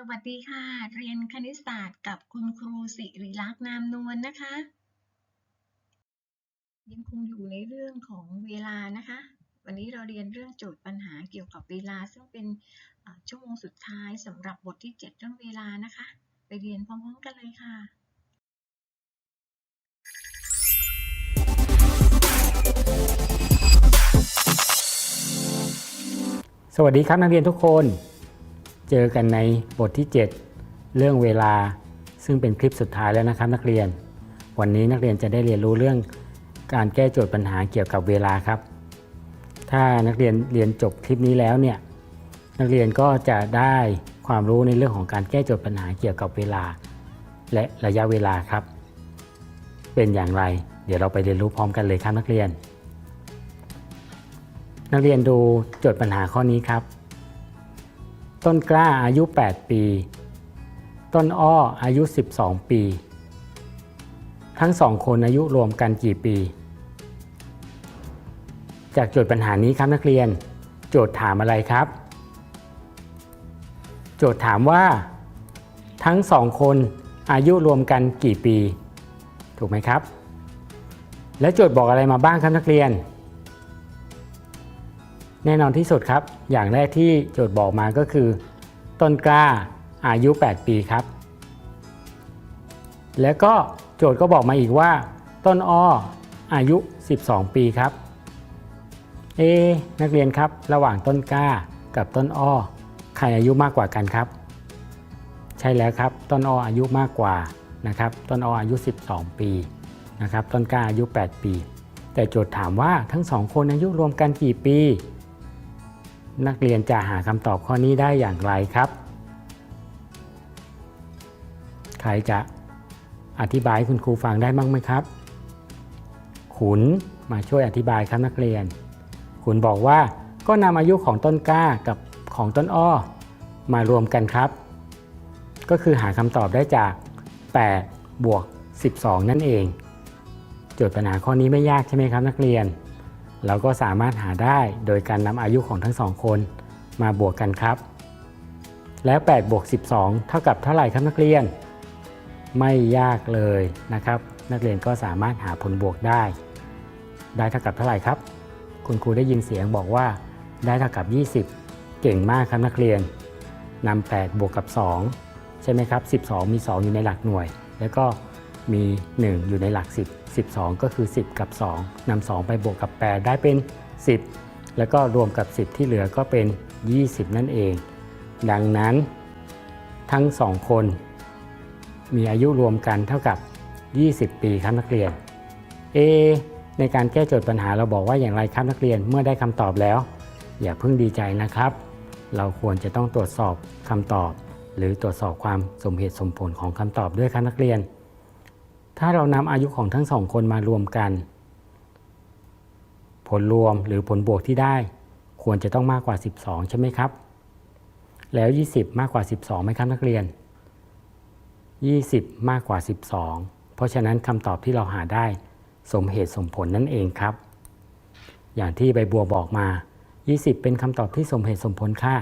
สวัสดีค่ะ เรียนคณิตศาสตร์กับคุณครูสิริลักษณ์นามนวลนะคะ ยังคงอยู่ในเรื่องของเวลานะคะ วันนี้เราเรียนเรื่องโจทย์ปัญหาเกี่ยวกับเวลา ซึ่งเป็นชั่วโมงสุดท้ายสำหรับบทที่ 7 เรื่องเวลานะคะ ไปเรียนพร้อมๆกันเลยค่ะ สวัสดีครับนักเรียนทุกคน เจอกันในบทที่ 7 เรื่องเวลา ซึ่งเป็นคลิปสุดท้ายแล้วนะครับนักเรียน วันนี้นักเรียนจะได้เรียนรู้เรื่องการแก้โจทย์ปัญหาเกี่ยวกับเวลาครับ ถ้านักเรียนเรียนจบคลิปนี้แล้วเนี่ยนักเรียนก็จะได้ความรู้ในเรื่องของการแก้โจทย์ปัญหาเกี่ยวกับเวลา และระยะเวลาครับ เป็นอย่างไร เดี๋ยวเราไปเรียนรู้พร้อมกันเลยครับนักเรียน นักเรียนดูโจทย์ปัญหาข้อนี้ครับ ต้นกล้าอายุ 8 ปี ต้นอ้ออายุ 12 ปี ทั้งสองคนอายุรวมกันกี่ปี จากโจทย์ปัญหานี้ครับนักเรียน โจทย์ถามอะไรครับ โจทย์ถามว่า ทั้งสองคนอายุรวมกันกี่ปี ถูกไหมครับ และโจทย์บอกอะไรมาบ้างครับนักเรียน แน่นอนที่สุดครับ อย่างแรกที่โจทย์บอกมาก็คือ ต้นกล้าอายุ 8 ปีครับ แล้วก็โจทย์ก็บอกมาอีกว่า ต้นอ้ออายุ 12 ปีครับ เอะนักเรียนครับ ระหว่างต้นกล้ากับต้นอ้อใครอายุมากกว่ากันครับ ใช่แล้วครับ ต้นอ้ออายุมากกว่านะครับ ต้นอ้ออายุ 12 ปีนะครับ ต้นกล้าอายุ 8 ปี แต่โจทย์ถามว่าทั้งสองคนอายุรวมกันกี่ปี นักเรียนจะหาคำตอบข้อนี้ได้อย่างไรครับ ใครจะอธิบายให้คุณครูฟังได้บ้างไหมครับ ขุนมาช่วยอธิบายครับนักเรียน ขุนบอกว่าก็นำอายุของต้นกล้ากับของต้นอ้อ มารวมกันครับ ก็คือหาคำตอบได้จาก 8 บวก 12 นั่นเอง โจทย์ปัญหาข้อนี้ไม่ยากใช่ไหมครับนักเรียน เราก็สามารถหาได้โดยการนำอายุของทั้งสองคนมาบวกกันครับ แล้ว8บวก12 เท่ากับเท่าไหร่ครับนักเรียน ไม่ยากเลยนะครับ นักเรียนก็สามารถหาผลบวกได้ ได้เท่ากับเท่าไหร่ครับ คุณครูได้ยินเสียงบอกว่าได้เท่ากับ 20 เก่งมากครับนักเรียนนำ8บวกกับ 2 ใช่ไหมครับ 12 มี 2 อยู่ในหลักหน่วย แล้วก็มี 1 อยู่ในหลัก 10 12 ก็คือ 10 กับ 2นำ2ไปบวกกับ 8 ได้เป็น 10 แล้วก็รวมกับ 10 ที่เหลือก็เป็น 20 นั่นเอง ดังนั้นทั้ง 2 คน มีอายุรวมกันเท่ากับ 20 ปีครับนักเรียน A ในการแก้โจทย์ปัญหาเราบอกว่าอย่างไรครับนักเรียนเมื่อได้คำตอบแล้ว อย่าเพิ่งดีใจนะครับ เราควรจะต้องตรวจสอบคำตอบ หรือตรวจสอบความสมเหตุสมผลของคำตอบด้วยครับนักเรียน ถ้าเรานำอายุของทั้งสองคนมารวมกัน ผลรวมหรือผลบวกที่ได้ ควรจะต้องมากกว่า 12 ใช่ไหมครับ แล้ว 20 มากกว่า 12ไหมครับนักเรียน 20 มากกว่า 12 เพราะฉะนั้นคำตอบที่เราหาได้ สมเหตุสมผลนั่นเองครับ อย่างที่ใบบัวบอกมา 20 เป็นคำตอบที่สมเหตุสมผลค่ะ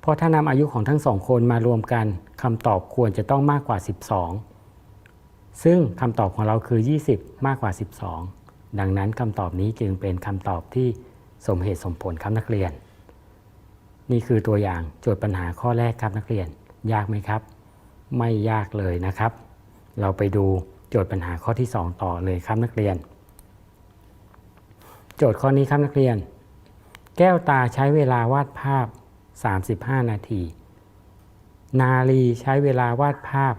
เพราะถ้านำอายุของทั้งสองคนมารวมกันคำตอบควรจะต้องมากกว่า 12 ซึ่งคำตอบของเราคือ 20 มากกว่า 12 ดังนั้นคำตอบนี้จึงเป็นคำตอบที่สมเหตุสมผลครับนักเรียน นี่คือตัวอย่างโจทย์ปัญหาข้อแรกครับนักเรียน ยากไหมครับ ไม่ยากเลยนะครับ เราไปดูโจทย์ปัญหาข้อที่ 2 ต่อเลยครับนักเรียน โจทย์ข้อนี้ครับนักเรียน แก้วตาใช้เวลาวาดภาพ 35 นาที นาลีใช้เวลาวาดภาพ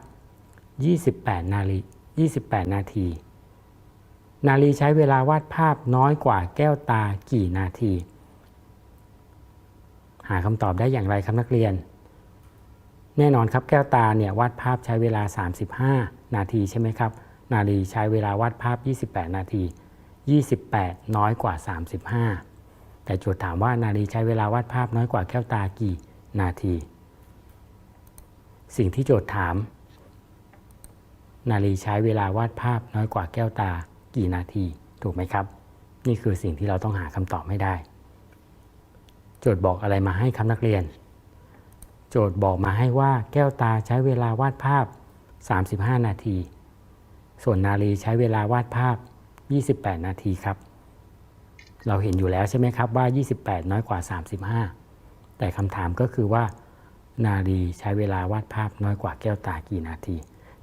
28 นาลี28 นาที นาลีใช้เวลาวาดภาพน้อยกว่าแก้วตากี่นาที หาคำตอบได้อย่างไรครับนักเรียน แน่นอนครับแก้วตาเนี่ยวาดภาพใช้เวลา 35 นาทีใช่ไหมครับ นาลีใช้เวลาวาดภาพ 28 นาที 28 น้อยกว่า 35 แต่โจทย์ถามว่านาลีใช้เวลาวาดภาพน้อยกว่าแก้วตากี่นาที สิ่งที่โจทย์ถาม นาลีใช้เวลาวาดภาพน้อยกว่าแก้วตากี่นาที ถูกไหมครับ นี่คือสิ่งที่เราต้องหาคำตอบให้ได้ โจทย์บอกอะไรมาให้ครับนักเรียน โจทย์บอกมาให้ว่าแก้วตาใช้เวลาวาดภาพ 35 นาที ส่วนนาลีใช้เวลาวาดภาพ 28 นาทีครับ เราเห็นอยู่แล้วใช่ไหมครับว่า 28 น้อยกว่า 35 แต่คำถามก็คือว่า นาลีใช้เวลาวาดภาพน้อยกว่าแก้วตากี่นาที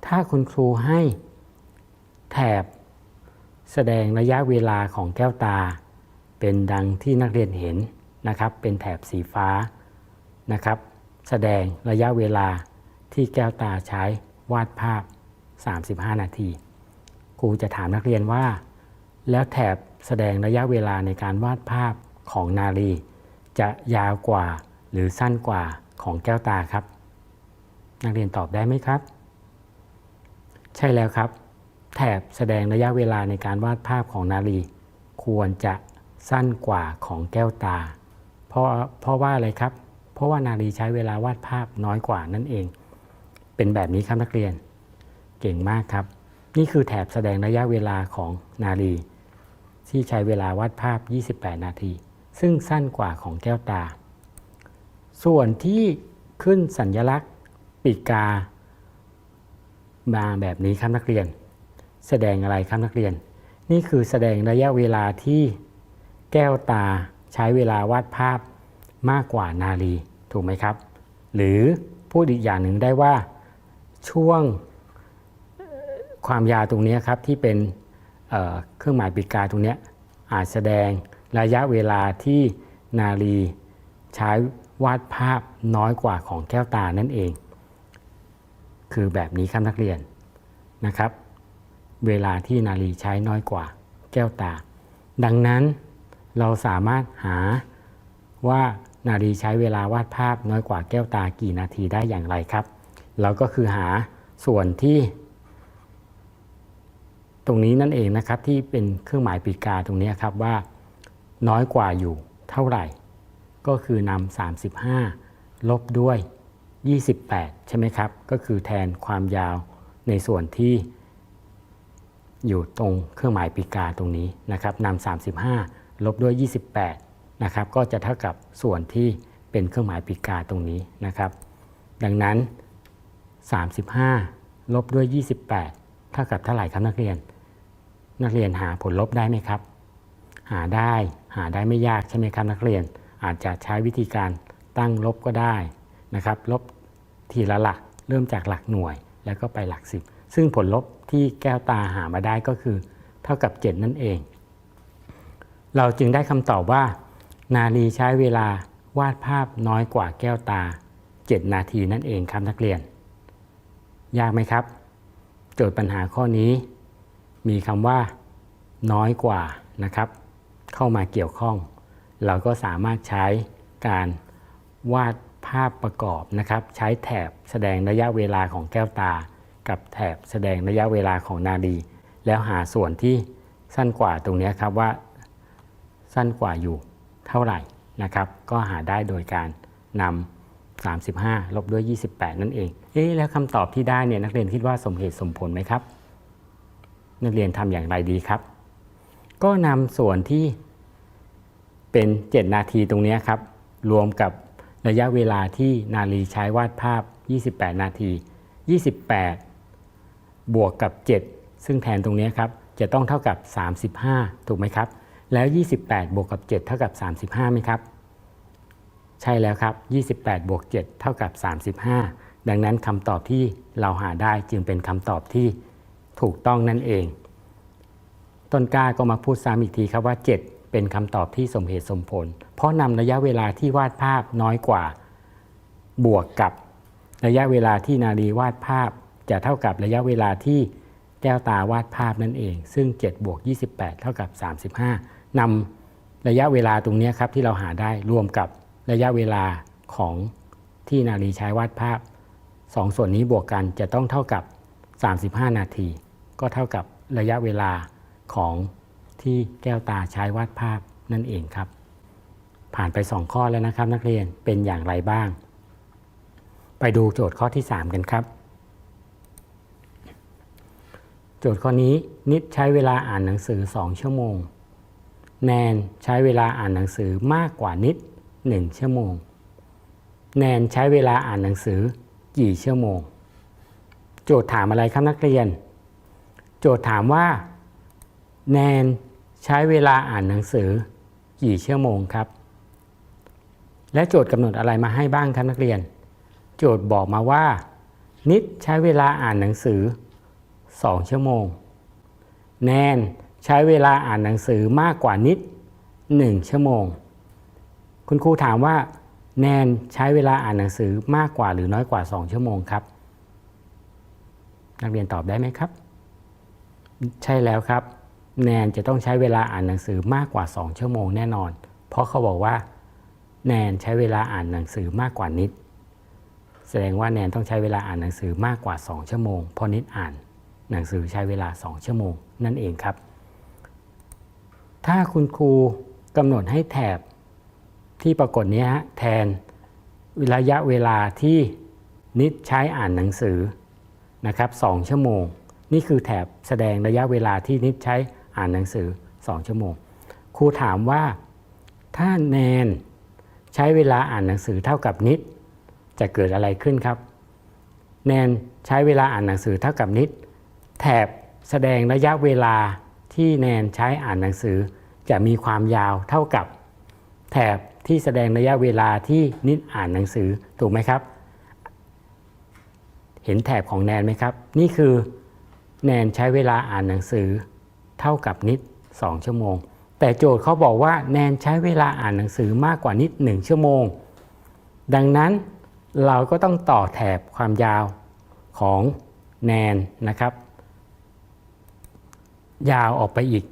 ถ้าคุณครูให้แถบแสดงระยะเวลาของแก้วตา เป็นดังที่นักเรียนเห็นนะครับ เป็นแถบสีฟ้านะครับ แสดงระยะเวลาที่แก้วตาใช้วาดภาพ 35 นาทีครูจะถามนักเรียนว่า แล้วแถบแสดงระยะเวลาในการวาดภาพของนาลีจะยาวกว่าหรือสั้นกว่าของแก้วตาครับ นักเรียนตอบได้ไหมครับ ใช่แล้วครับ แถบแสดงระยะเวลาในการวาดภาพของนาลี ควรจะสั้นกว่าของแก้วตา เพราะเพราะว่าอะไรครับ เพราะว่านาลีใช้เวลาวาดภาพน้อยกว่านั่นเอง เป็นแบบนี้ครับนักเรียน เก่งมากครับ นี่คือแถบแสดงระยะเวลาของนาลี ที่ใช้เวลาวาดภาพ 28 นาที ซึ่งสั้นกว่าของแก้วตา ส่วนที่ขึ้นสัญลักษณ์ปีกกา มาแบบนี้ครับนักเรียน แสดงอะไรครับนักเรียน นี่คือแสดงระยะเวลาที่แก้วตาใช้เวลาวาดภาพมากกว่านาลีถูกไหมครับ หรือพูดอีกอย่างหนึ่งได้ว่าช่วงความยาวตรงนี้ครับที่เป็นเเครื่องหมายปีกกาตรงนี้อาจแสดงระยะเวลาที่นาลีใช้วาดภาพน้อยกว่าของแก้วตานั่นเอง คือแบบนี้ครับนักเรียนนะครับ เวลาที่นาลีใช้น้อยกว่าแก้วตา ดังนั้นเราสามารถหาว่านาลีใช้เวลาวาดภาพน้อยกว่าแก้วตากี่นาทีได้อย่างไรครับ เราก็คือหาส่วนที่ ตรงนี้นั่นเองนะครับที่เป็นเครื่องหมายปีกาตรงนี้ครับว่า น้อยกว่าอยู่เท่าไหร่ ก็คือนำ35 ลบด้วย 28 ใช่ไหมครับ ก็คือแทนความยาวในส่วนที่อยู่ตรงเครื่องหมายปีกาตรงนี้นะครับนำ35 ลบด้วย 28 นะครับ ก็จะเท่ากับส่วนที่เป็นเครื่องหมายปีกาตรงนี้นะครับ ดังนั้น 35 ลบด้วย 28 เท่ากับเท่าไหร่ครับนักเรียน นักเรียนหาผลลบได้ไหมครับ หาได้หาได้ไม่ยากใช่ไหมครับนักเรียน อาจจะใช้วิธีการตั้งลบก็ได้นะครับ ลบ ทีละหลักเริ่มจากหลักหน่วย แล้วก็ไปหลักสิบซึ่งผลลบที่แก้วตาหามาได้ก็คือ เท่ากับ 7 นั่นเอง เราจึงได้คำตอบว่า นาลีใช้เวลาวาดภาพน้อยกว่าแก้วตา 7 นาทีนั่นเองครับนักเรียน ยากไหมครับ โจทย์ปัญหาข้อนี้ มีคำว่า น้อยกว่านะครับ เข้ามาเกี่ยวข้อง เราก็สามารถใช้การวาดาพประกอบนะครับ ใช้แถบแสดงระยะเวลาของแก้วตา กับแถบแสดงระยะเวลาของนาลีแล้วหาส่วนที่สั้นกว่าตรงนี้ครับว่า สั้นกว่าอยู่เท่าไหร่นะครับ ก็หาได้โดยการนำ35 ลบด้วย 28 นั่นเอง เอ๊แล้วคำตอบที่ได้เนี่ยนักเรียนคิดว่าสมเหตุสมผลไหมครับ นักเรียนทำอย่างไรดีครับ ก็นำส่วนที่เป็น 7 นาทีตรงนี้ครับ รวมกับ ระยะเวลาที่นาลีใช้วาดภาพ 28 นาที 28 บวกกับ 7 ซึ่งแทนตรงนี้ครับ จะต้องเท่ากับ 35 ถูกไหมครับ แล้ว 28 บวกกับ 7 เท่ากับ 35ไหมครับ ใช่แล้วครับ 28 บวก 7 เท่ากับ 35 ดังนั้นคำตอบที่เราหาได้จึงเป็นคำตอบที่ถูกต้องนั่นเอง ต้นกล้าก็มาพูดซ้ำอีกทีครับว่า 7 เป็นคำตอบที่สมเหตุสมผล เพราะนำระยะเวลาที่วาดภาพน้อยกว่าบวกกับระยะเวลาที่นารีวาดภาพ จะเท่ากับระยะเวลาที่แก้วตาวาดภาพนั่นเอง ซึ่ง7บวก28 เท่ากับ 35นำระยะเวลาตรงนี้ครับที่เราหาได้รวมกับระยะเวลาของที่นารีใช้วาดภาพสองส่วนนี้บวกกันจะต้องเท่ากับ 35 นาที ก็เท่ากับระยะเวลาของ ที่แก้วตาใช้วาดภาพนั่นเองครับ ผ่านไป 2 ข้อแล้วนะครับ นักเรียนเป็นอย่างไรบ้าง ไปดูโจทย์ข้อที่ 3 กันครับ โจทย์ข้อนี้นิดใช้เวลาอ่านหนังสือ 2 ชั่วโมง แนนใช้เวลาอ่านหนังสือมากกว่านิด 1 ชั่วโมง แนนใช้เวลาอ่านหนังสือกี่ชั่วโมง โจทย์ถามอะไรครับนักเรียน โจทย์ถามว่า แนน ใช้เวลาอ่านหนังสือกี่ชั่วโมงครับ และโจทย์กำหนดอะไรมาให้บ้างครับนักเรียน โจทย์บอกมาว่า นิดใช้เวลาอ่านหนังสือ 2 ชั่วโมง แนนใช้เวลาอ่านหนังสือมากกว่านิด 1 ชั่วโมง คุณครูถามว่า แนนใช้เวลาอ่านหนังสือมากกว่าหรือน้อยกว่า 2 ชั่วโมงครับ นักเรียนตอบได้ไหมครับ ใช่แล้วครับ แนนจะต้องใช้เวลาอ่านหนังสือมากกว่า 2 ชั่วโมงแน่นอน เพราะเขาบอกว่า แนนใช้เวลาอ่านหนังสือมากกว่านิด แสดงว่าแนนต้องใช้เวลาอ่านหนังสือมากกว่า 2 ชั่วโมง เพราะนิดอ่านหนังสือใช้เวลา 2 ชั่วโมง นั่นเองครับ ถ้าคุณครูกำหนดให้แถบที่ปรากฏนี้ฮะแทนระยะเวลาที่นิดใช้อ่านหนังสือนะครับ2ชั่วโมง นี่คือแถบแสดงระยะเวลาที่นิดใช้ อ่านหนังสือ 2 ชั่วโมง ครูถามว่าถ้าแนนใช้เวลาอ่านหนังสือเท่ากับนิด จะเกิดอะไรขึ้นครับ แนนใช้เวลาอ่านหนังสือเท่ากับนิด แถบแสดงระยะเวลาที่แนนใช้อ่านหนังสือ จะมีความยาวเท่ากับ แถบที่แสดงระยะเวลาที่นิดอ่านหนังสือถูกไหมครับ เห็นแถบของแนนไหมครับ นี่คือแนนใช้เวลาอ่านหนังสือ เท่ากับนิด 2 ชั่วโมง แต่โจทย์เขาบอกว่าแนนใช้เวลาอ่านหนังสือมากกว่านิด 1 ชั่วโมง ดังนั้นเราก็ต้องต่อแถบความยาวของแนนนะครับ ยาวออกไปอีก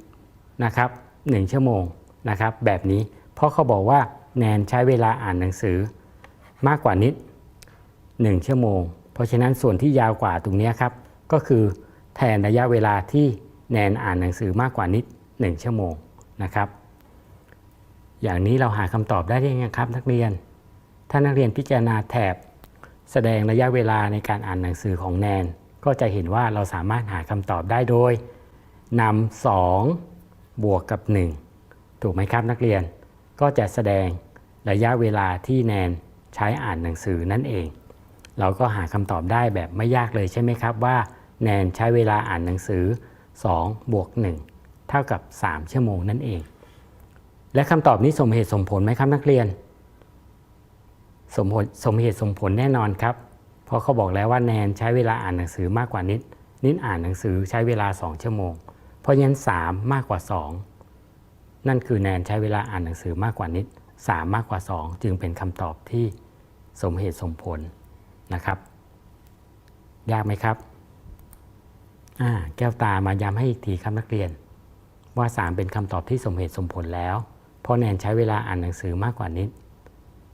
นะครับ 1 ชั่วโมงนะครับ แบบนี้เพราะเขาบอกว่าแนนใช้เวลาอ่านหนังสือมากกว่านิด 1 ชั่วโมง เพราะฉะนั้นส่วนที่ยาวกว่าตรงนี้ครับ ก็คือแทนระยะเวลาที่ แนนอ่านหนังสือมากกว่านิด 1 ชั่วโมงนะครับ อย่างนี้เราหาคำตอบได้ยังไงครับนักเรียน ถ้านักเรียนพิจารณาแถบ แสดงระยะเวลาในการอ่านหนังสือของแนน ก็จะเห็นว่าเราสามารถหาคำตอบได้โดยนำ2บวกกับ 1 ถูกไหมครับนักเรียนก็จะแสดงระยะเวลาที่แนนใช้อ่านหนังสือนั่นเอง เราก็หาคำตอบได้แบบไม่ยากเลยใช่ไหมครับว่า แนนใช้เวลาอ่านหนังสือ 2บวก1เท่ากับ 3 ชั่วโมงนั่นเอง และคำตอบนี้สมเหตุสมผลไหมครับนักเรียน สมผลสมเหตุสมผลแน่นอนครับ เพราะเขาบอกแล้วว่าแนนใช้เวลาอ่านหนังสือมากกว่านิด นิดอ่านหนังสือใช้เวลา 2 ชั่วโมง เพราะฉะนั้น 3 มากกว่า 2 นั่นคือแนนใช้เวลาอ่านหนังสือมากกว่านิด 3 มากกว่า 2 จึงเป็นคำตอบที่สมเหตุสมผลนะครับ ยากไหมครับ แก้วตามาย้ำให้อีกทีครับนักเรียน ว่า 3 เป็นคำตอบที่สมเหตุสมผลแล้ว เพราะแนนใช้เวลาอ่านหนังสือมากกว่านิด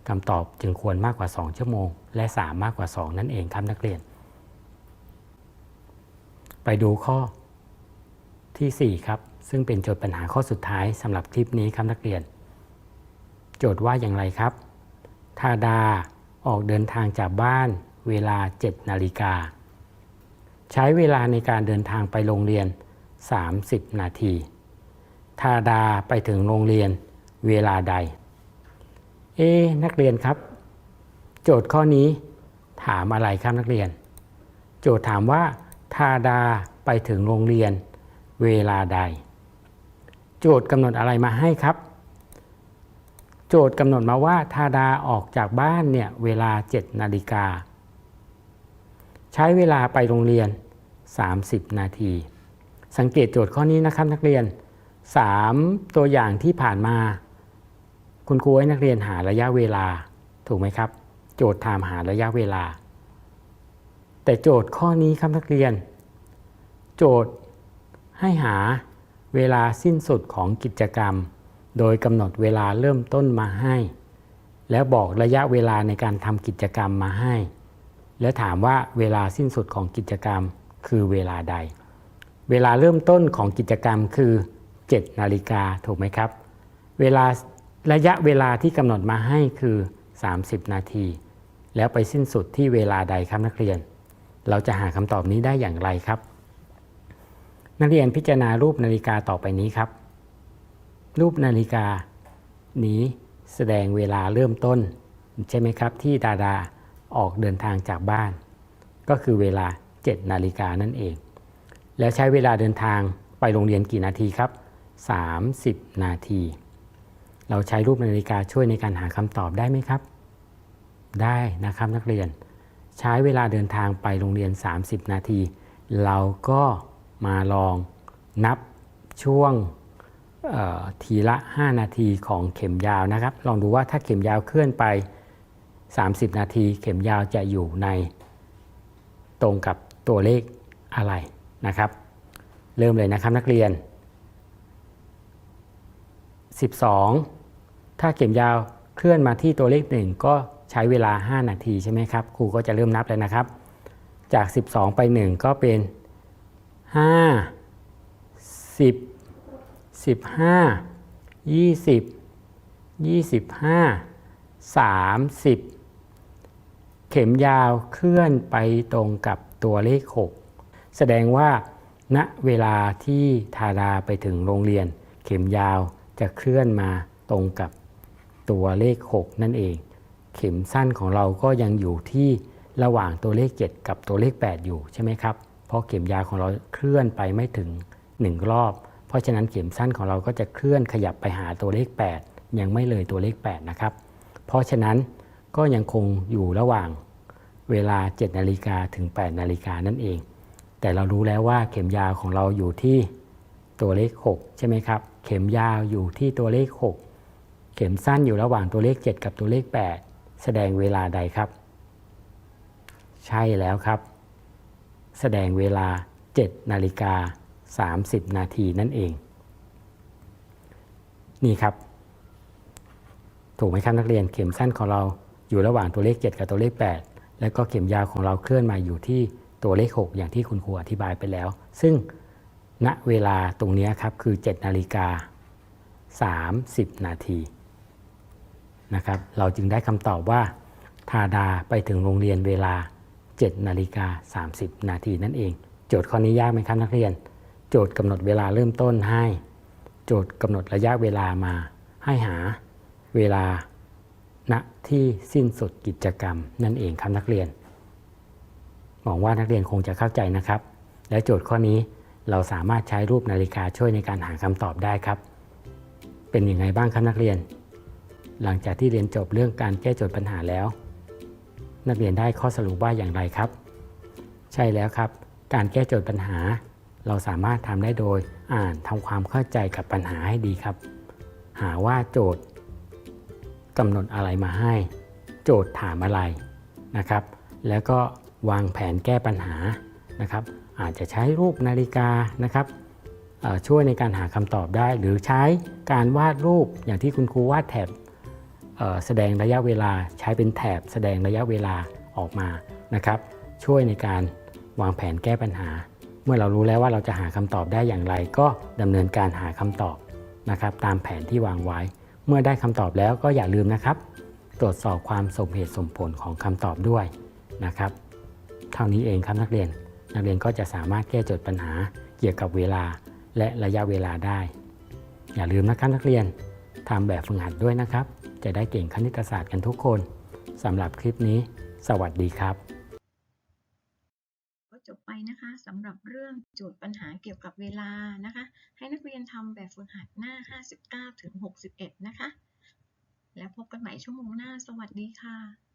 คำตอบจึงควรมากกว่า 2 ชั่วโมง และ 3 มากกว่า 2 นั่นเองครับนักเรียน ไปดูข้อที่ 4 ครับ ซึ่งเป็นโจทย์ปัญหาข้อสุดท้ายสำหรับคลิปนี้ครับนักเรียน โจทย์ว่าอย่างไรครับทาดาออกเดินทางจากบ้านเวลา 7 นาฬิกา ใช้เวลาในการเดินทางไปโรงเรียน 30 นาที ทาดาไปถึงโรงเรียนเวลาใด เอ๊นักเรียนครับ โจทย์ข้อนี้ถามอะไรครับนักเรียน โจทย์ถามว่า ทาดาไปถึงโรงเรียน เวลาใด โจทย์กำหนดอะไรมาให้ครับ โจทย์กำหนดมาว่าทาดาออกจากบ้านเนี่ยเวลา 7 นาฬิกา ใช้เวลาไปโรงเรียน 30 นาที สังเกตโจทย์ข้อนี้นะครับนักเรียน 3 ตัวอย่างที่ผ่านมา คุณครูให้นักเรียนหาระยะเวลาถูกไหมครับ โจทย์ถามหาระยะเวลา แต่โจทย์ข้อนี้ครับนักเรียน โจทย์ให้หาเวลาสิ้นสุดของกิจกรรม โดยกำหนดเวลาเริ่มต้นมาให้ แล้วบอกระยะเวลาในการทำกิจกรรมมาให้ และถามว่าเวลาสิ้นสุดของกิจกรรมคือเวลาใด เวลาเริ่มต้นของกิจกรรมคือ 7 นาฬิกาถูกไหมครับ เวลาระยะเวลาที่กำหนดมาให้คือ 30 นาที แล้วไปสิ้นสุดที่เวลาใดครับนักเรียน เราจะหาคำตอบนี้ได้อย่างไรครับ นักเรียนพิจารณารูปนาฬิกาต่อไปนี้ครับ รูปนาฬิกานี้แสดงเวลาเริ่มต้น ใช่ไหมครับที่ดาดา ออกเดินทางจากบ้าน ก็คือเวลา 7 นาฬิกานั่นเอง แล้วใช้เวลาเดินทางไปโรงเรียนกี่นาทีครับ 30 นาที เราใช้รูปนาฬิกาช่วยในการหาคำตอบได้ไหมครับ ได้นะครับนักเรียน ใช้เวลาเดินทางไปโรงเรียน 30 นาที เราก็มาลองนับช่วงทีละ 5 นาทีของเข็มยาวนะครับ ลองดูว่าถ้าเข็มยาวเคลื่อนไป 30 นาที เข็มยาวจะอยู่ในตรงกับตัวเลขอะไรนะครับ เริ่มเลยนะครับนักเรียน 12 ถ้าเข็มยาวเคลื่อนมาที่ตัวเลข 1 ก็ใช้เวลา 5 นาทีใช่ไหมครับ ครูก็จะเริ่มนับเลยนะครับ จาก 12 ไป 1 ก็เป็น 5 10 15 20 25 30 เข็มยาวเคลื่อนไปตรงกับตัวเลข 6 แสดงว่า ณเวลาที่ทาราไปถึงโรงเรียน เข็มยาวจะเคลื่อนมาตรงกับตัวเลข 6 นั่นเอง เข็มสั้นของเราก็ยังอยู่ที่ระหว่างตัวเลข 7 กับตัวเลข 8 อยู่ใช่ไหมครับ เพราะเข็มยาวของเราเคลื่อนไปไม่ถึง 1 รอบ เพราะฉะนั้นเข็มสั้นของเราก็จะเคลื่อนขยับไปหาตัวเลข 8 ยังไม่เลยตัวเลข 8 นะครับ เพราะฉะนั้น ก็ยังคงอยู่ระหว่างเวลา 7 นาฬิกาถึง 8 นาฬิกานั่นเอง แต่เรารู้แล้วว่าเข็มยาวของเราอยู่ที่ตัวเลข 6 ใช่ไหมครับ เข็มยาวอยู่ที่ตัวเลข 6 เข็มสั้นอยู่ระหว่างตัวเลข 7 กับตัวเลข 8 แสดงเวลาใดครับ ใช่แล้วครับ แสดงเวลา 7 นาฬิกา 30 นาทีนั่นเอง นี่ครับ ถูกไหมครับนักเรียนเข็มสั้นของเรา อยู่ระหว่างตัวเลข 7 กับตัวเลข 8 แล้วก็เข็มยาวของเราเคลื่อนมาอยู่ที่ตัวเลข 6 อย่างที่คุณครูอธิบายไปแล้ว ซึ่งณเวลาตรงนี้ครับคือ 7 นาฬิกา 30 นาทีนะครับเราจึงได้คำตอบว่าทาดาไปถึงโรงเรียนเวลา 7 นาฬิกา 30 นาทีนั่นเอง โจทย์ข้อนี้ยากไหมครับนักเรียน โจทย์กำหนดเวลาเริ่มต้นให้ โจทย์กำหนดระยะเวลามาให้หาเวลา ณที่สิ้นสุดกิจกรรม นั่นเองครับนักเรียนหวังว่านักเรียนคงจะเข้าใจนะครับ และโจทย์ข้อนี้เราสามารถใช้รูปนาฬิกาช่วยในการหาคำตอบได้ครับ เป็นยังไงบ้างครับนักเรียน หลังจากที่เรียนจบเรื่องการแก้โจทย์ปัญหาแล้ว นักเรียนได้ข้อสรุปว่าอย่างไรครับ ใช่แล้วครับ การแก้โจทย์ปัญหา เราสามารถทำได้โดยอ่านทำความเข้าใจกับปัญหาให้ดีครับ หาว่าโจทย์ กำหนดอะไรมาให้ โจทย์ถามอะไรนะครับ แล้วก็วางแผนแก้ปัญหานะครับ อาจจะใช้รูปนาฬิกานะครับช่วยในการหาคำตอบได้ หรือใช้การวาดรูปอย่างที่คุณครูวาดแถบแสดงระยะเวลาใช้เป็นแถบแสดงระยะเวลาออกมานะครับ ช่วยในการวางแผนแก้ปัญหา เมื่อเรารู้แล้วว่าเราจะหาคำตอบได้อย่างไร ก็ดำเนินการหาคำตอบนะครับ ตามแผนที่วางไว้ เมื่อได้คำตอบแล้วก็อย่าลืมนะครับ ตรวจสอบความสมเหตุสมผลของคำตอบด้วยนะครับ เท่านี้เองครับนักเรียน นักเรียนก็จะสามารถแก้โจทย์ปัญหาเกี่ยวกับเวลาและระยะเวลาได้ อย่าลืมนะครับนักเรียนทำแบบฝึกหัดด้วยนะครับ จะได้เก่งคณิตศาสตร์กันทุกคนสำหรับคลิปนี้ สวัสดีครับก็จบ ไปนะคะสำหรับเรื่องโจทย์ปัญหาเกี่ยวกับเวลานะคะ ให้นักเรียนทำแบบฝึกหัดหน้า 59 ถึง 61 นะคะ แล้วพบกันใหม่ชั่วโมงหน้า สวัสดีค่ะ